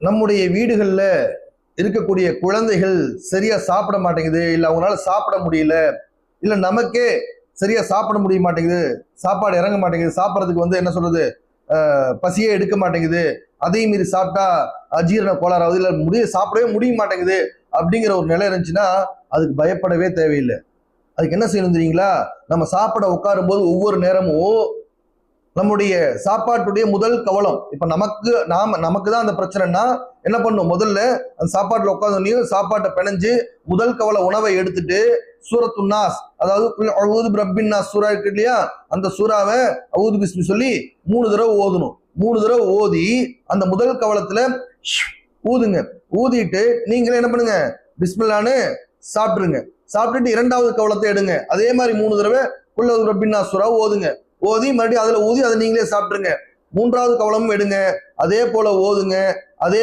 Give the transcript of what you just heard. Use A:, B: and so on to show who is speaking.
A: நம்முடைய வீடுகளில் இருக்கக்கூடிய குழந்தைகள் சரியாக சாப்பிட மாட்டேங்குது இல்லை அவங்களால சாப்பிட முடியல இல்லை நமக்கே சரியாக சாப்பிட முடிய மாட்டேங்குது சாப்பாடு இறங்க மாட்டேங்குது சாப்பிட்றதுக்கு வந்து என்ன சொல்கிறது பசியே எடுக்க மாட்டேங்குது அதையும் மீறி சாப்பிட்டா அஜீரண கோளாறாவது இல்லை முடிய சாப்பிடவே முடிய மாட்டேங்குது அப்படிங்கிற ஒரு நிலை இருந்துச்சுன்னா அதுக்கு பயப்படவே தேவையில்லை. அதுக்கு என்ன செய்யணும் தெரியுங்களா? நம்ம சாப்பிட உட்காரும் போது ஒவ்வொரு நேரமும் நம்முடைய சாப்பாட்டுடைய முதல் கவலம். இப்ப நமக்கு நாம நமக்கு தான் அந்த பிரச்சனைனா என்ன பண்ணும்? முதல்ல அந்த சாப்பாட்டுல உட்காந்தோடனையும் சாப்பாட்டை பிணைஞ்சு முதல் கவலை உணவை எடுத்துட்டு சூரத்து நாஸ் அதாவது குல் அஊது நாஸ் சூரா இருக்கு இல்லையா? அந்த சூறாவை அவுது பிஸ்மி சொல்லி மூணு தடவை ஓதணும். மூணு தடவை ஓதி அந்த முதல் கவலத்துல ஷ் ஊதுங்க. ஊதிட்டு நீங்களே என்ன பண்ணுங்க? பிஸ்மில்லான்னு சாப்பிட்டுருங்க. சாப்பிட்டுட்டு இரண்டாவது கவலத்தை எடுங்க. அதே மாதிரி மூணு தடவை உள்ளது ரப்பின்னா நாஸ் ஓதுங்க. ஓதி மறுபடியும் அதில் ஊதி அதை நீங்களே சாப்பிட்ருங்க மூன்றாவது கவலமும் எடுங்க. அதே போல் ஓதுங்க. அதே